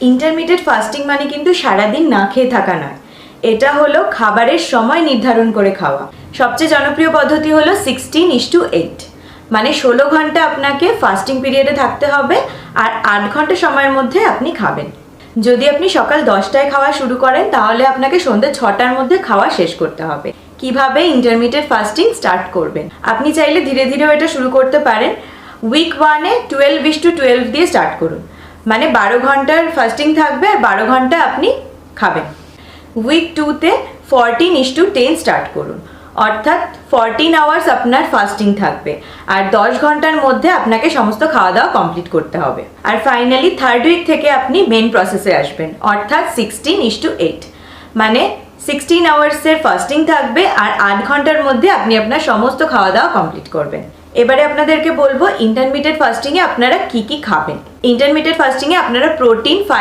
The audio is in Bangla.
ইন্টারমিডিয়েট ফাস্টিং মানে কিন্তু সারাদিন না খেয়ে থাকা নয়। এটা হলো খাবারের সময় নির্ধারণ করে খাওয়া। সবচেয়ে জনপ্রিয় পদ্ধতি হলো সিক্সটিন ইস টু এইট মানে ষোলো ঘণ্টা আপনাকে ফাস্টিং পিরিয়ডে থাকতে হবে আর আট ঘণ্টা সময়ের মধ্যে আপনি খাবেন। যদি আপনি সকাল দশটায় খাওয়া শুরু করেন, তাহলে আপনাকে সন্ধ্যে ছটার মধ্যে খাওয়া শেষ করতে হবে। কীভাবে ইন্টারমিডিয়েট ফাস্টিং স্টার্ট করবেন? আপনি চাইলে ধীরে ধীরেও এটা শুরু করতে পারেন। উইক ওয়ানে টুয়েলভ ইস টু টুয়েলভ দিয়ে স্টার্ট করুন। মানে বারো ঘণ্টার ফাস্টিং থাকবে আর বারো ঘণ্টা আপনি খাবেন। উইক টুতে fourteen is to ten start করুন। অর্থাৎ ফরটিন আওয়ার্স আপনার ফাস্টিং থাকবে। আর দশ ঘণ্টার মধ্যে আপনাকে সমস্ত খাওয়া দাওয়া কমপ্লিট করতে হবে। আর ফাইনালি থার্ড উইক থেকে আপনি মেন প্রসেসে আসবেন। অর্থাৎ সিক্সটিন ইস টু এইট মানে সিক্সটিন আওয়ার্সের ফাস্টিং থাকবে আর আট ঘণ্টার মধ্যে আপনি আপনার সমস্ত খাওয়া দাওয়া কমপ্লিট করবেন। এবারে আপনাদেরকে বলব ইন্টারমিডিয়েট ফাস্টিংয়ে আপনারা কি কি খাবেন? ইন্টারমিডিয়েট ফাস্টিংয়ে আপনারা প্রোটিন ফাইবার